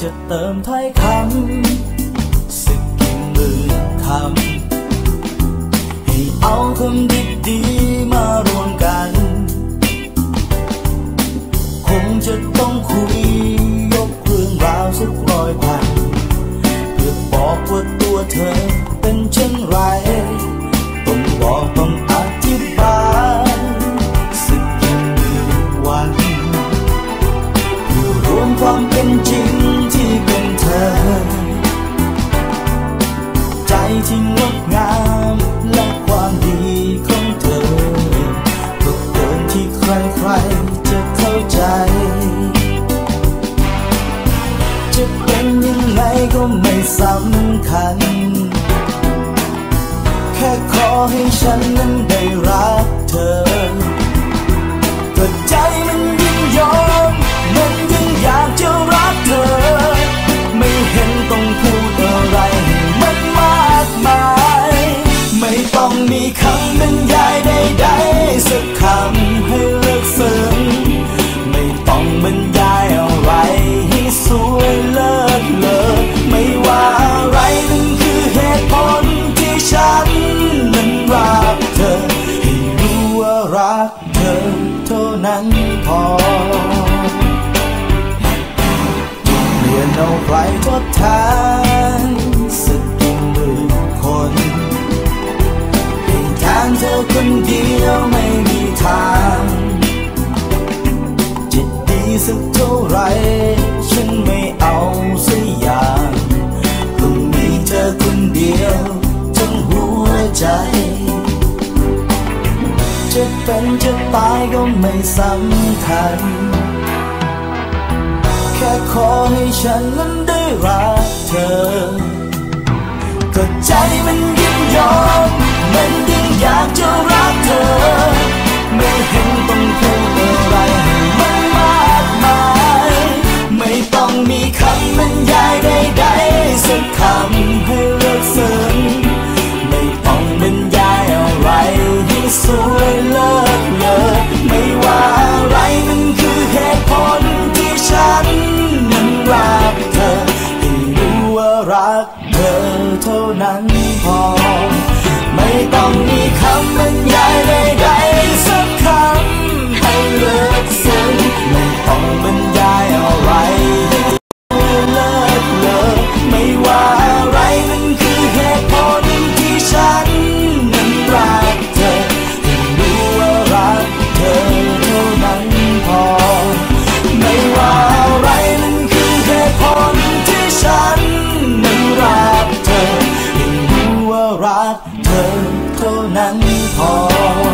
จะเติมถ้อยคำสักกี่หมื่นคำให้เอาคำดีๆมารวมกัน คงจะต้องคุยยกเรื่องราวสักร้อยพันเพื่อบอกว่าตัวเธอ ที่งดงามและความดีของเธอก็เกินที่ใครๆจะเข้าใจ จะเป็นยังไงก็ไม่สำคัญ แค่ขอให้ฉันนั้นได้ รักเธอเท่านั้นพอเปลี่ยนเอาใครทดแทนสักกี่หมื่นคนเพียงแทนเธอคนเดียวไม่ จะเป็นจะตายก็ไม่สำคัญ แค่ขอให้ฉันนั้นได้รักเธอ ก็ใจมันยินยอมมันดี รัเธอเท่านั้นพอ